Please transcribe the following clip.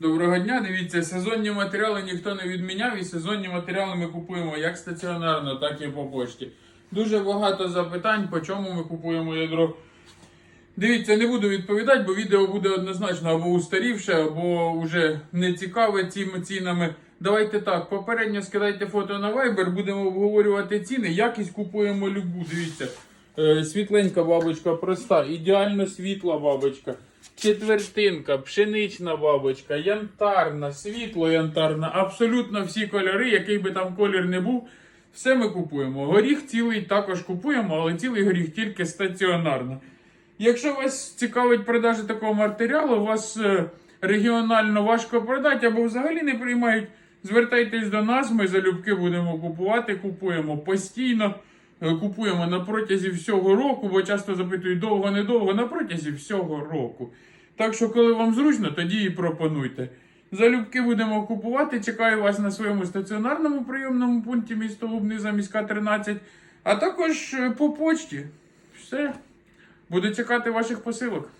Доброго дня. Дивіться, сезонні матеріали ніхто не відміняв, і сезонні матеріали ми купуємо як стаціонарно, так і по пошті. Дуже багато запитань, по чому ми купуємо ядро. Дивіться, не буду відповідати, бо відео буде однозначно або устарівше, або вже не цікаве цими цінами. Давайте так, попередньо скидайте фото на Viber, будемо обговорювати ціни. Якість купуємо любу. Дивіться. Е, світленька бабочка проста, ідеально світла бабочка. Четвертинка, пшенична бабочка, янтарна, світло янтарна, абсолютно всі кольори, який би там колір не був, все ми купуємо. Горіх цілий також купуємо, але цілий горіх тільки стаціонарно. Якщо вас цікавить продажа такого матеріалу, вас е, регіонально важко продати або взагалі не приймають, звертайтесь до нас, ми залюбки будемо купувати, купуємо постійно, купуємо на протязі всього року, бо часто запитують довго-недовго, на протязі всього року. Так що, коли вам зручно, тоді і пропонуйте. Залюбки будемо купувати. Чекаю вас на своєму стаціонарному прийомному пункті місто Лубниза, міська 13, а також е, по почті. Все. Буду чекати ваших посилок.